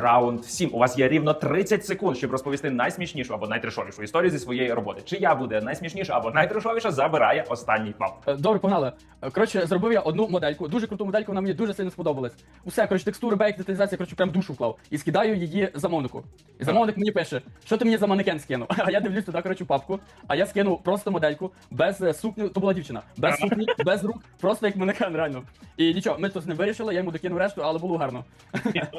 Раунд 7. У вас є рівно 30 секунд, щоб розповісти найсмішнішу або найтрешовішу історію зі своєї роботи. Чия буде найсмішніша або найтрешовіша, забирає останній бал. Е, Добре, погнали. Е, Коротше, зробив я одну модельку, дуже круту модельку, вона мені дуже сильно сподобалась. Усе, коротше, текстури, бейк, деталізація, коротше, прям душу вклав. І скидаю її замовнику. І замовник мені пише, що ти мені за манекен скинув? А я дивлюсь туди, коротше, папку, а я скинув просто модельку, без е, сукні, то була дівчина, без сукні, без рук, просто як манекен, реально. І нічого, ми тут ним вирішили, я йому докинув решту, але було гарно.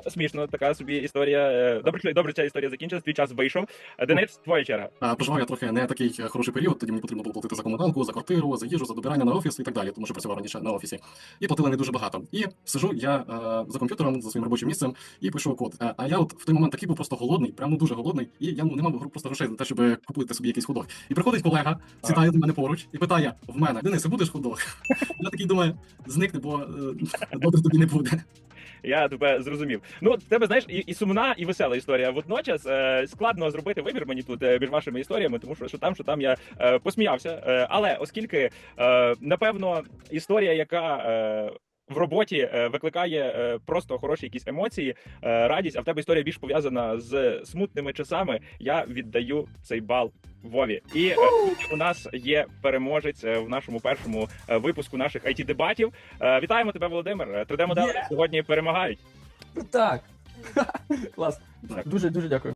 Смішно, така собі історія. Е, Добре, добре, ця історія закінчилась, твій час вийшов. Е, Денис, твоя черга. Проживав я трохи не такий е, хороший період, тоді мені потрібно було платити за комунальку, за квартиру, за їжу, за добирання на офіс і так далі, тому що працював раніше на офісі. І платили не дуже багато. І сижу я е, за комп'ютером, за своїм робочим місцем і пишу код. А я от в той момент такий був просто голодний, прямо дуже голодний, і я ну, не мав просто грошей на те, щоб купити собі якийсь ходок. І приходить колега, сідає до мене поруч і питає в мене: Денисе, будеш ходок? Я такий думаю, зникне, бо добре тобі не буде. Я тебе зрозумів. Ну, в тебе знаєш, і, і сумна, і весела історія. Водночас е, складно зробити вибір мені тут е, між вашими історіями, тому що що там, що там я е, посміявся. Е, але оскільки е, напевно історія, яка е, в роботі е, викликає е, просто хороші якісь емоції, е, радість, а в тебе історія більш пов'язана з смутними часами. Я віддаю цей бал Вові. І у нас є переможець в нашому першому випуску наших it дебатів Вітаємо тебе, Володимир. 3D модели Є. сьогодні перемагають. Так. Клас. Дуже дуже дякую.